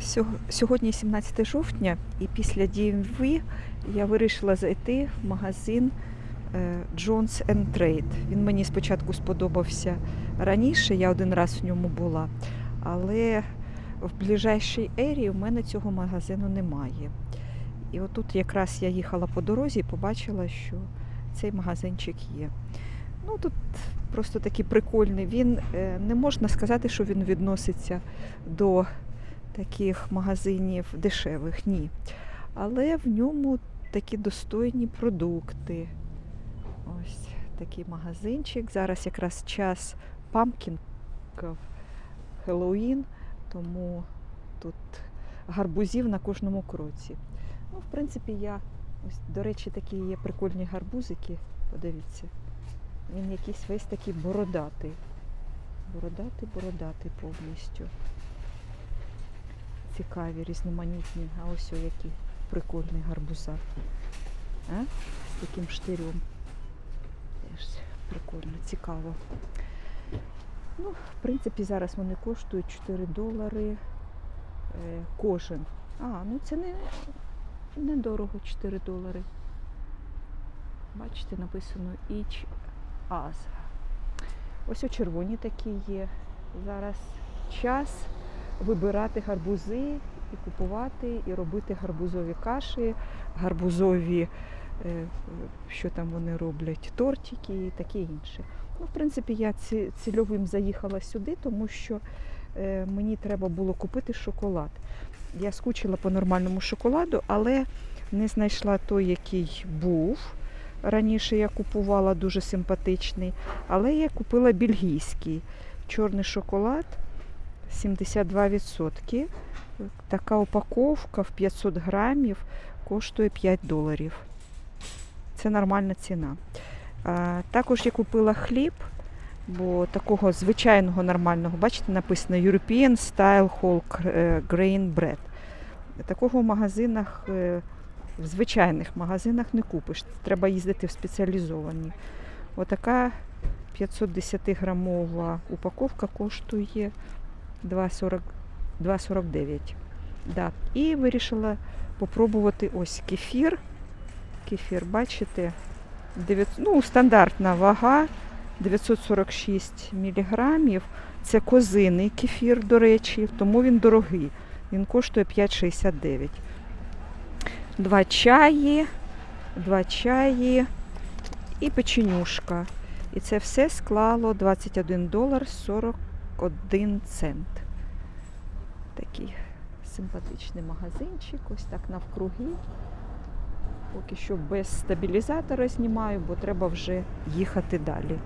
Сьог- Сьогодні 17 жовтня, і після DMV я вирішила зайти в магазин е, Jones Trade. Він мені спочатку сподобався раніше, я один раз в ньому була, але в ближайшій ерії у мене цього магазину немає. І отут якраз я їхала по дорозі і побачила, що цей магазинчик є. Ну тут просто такий прикольний. Він е, не можна сказати, що він відноситься до таких магазинів дешевих, ні. Але в ньому такі достойні продукти. Ось такий магазинчик. Зараз якраз час пампкінків, Хеллоуін, тому тут гарбузів на кожному кроці. Ну, в принципі, я ось, до речі, такі є прикольні гарбузики. Подивіться. Він якийсь весь такий бородатий. Бородатий, бородатий повністю цікаві, різноманітні. А ось о які прикольні гарбуза. А? З таким штирем. Теж прикольно, цікаво. Ну, в принципі, зараз вони коштують 4 долари е, кожен. А, ну це не недорого 4 долари. Бачите, написано each as. Ось о червоні такі є. Зараз час вибирати гарбузи і купувати, і робити гарбузові каші, гарбузові, е, що там вони роблять, тортики і таке інше. Ну, в принципі, я ці- цільовим заїхала сюди, тому що е, мені треба було купити шоколад. Я скучила по нормальному шоколаду, але не знайшла той, який був. Раніше я купувала дуже симпатичний, але я купила бельгійський чорний шоколад 72%. Така упаковка в 500 грамів коштує 5 доларів. Це нормальна ціна. Також я купила хліб, бо такого звичайного нормального, бачите, написано European Style Whole Gr- Grain Bread. Такого в магазинах, е, в звичайних магазинах не купиш. Треба їздити в спеціалізовані. Отака 510-грамова упаковка коштує 2,40 2,49. Да. І вирішила попробувати ось кефір. Кефір, бачите, 9, ну, стандартна вага 946 мг. Це козиний кефір, до речі, тому він дорогий. Він коштує 5,69. Два чаї, два чаї і печенюшка. І це все склало 21 долар 41 цент. Такий симпатичний магазинчик, ось так навкруги. Поки що без стабілізатора знімаю, бо треба вже їхати далі.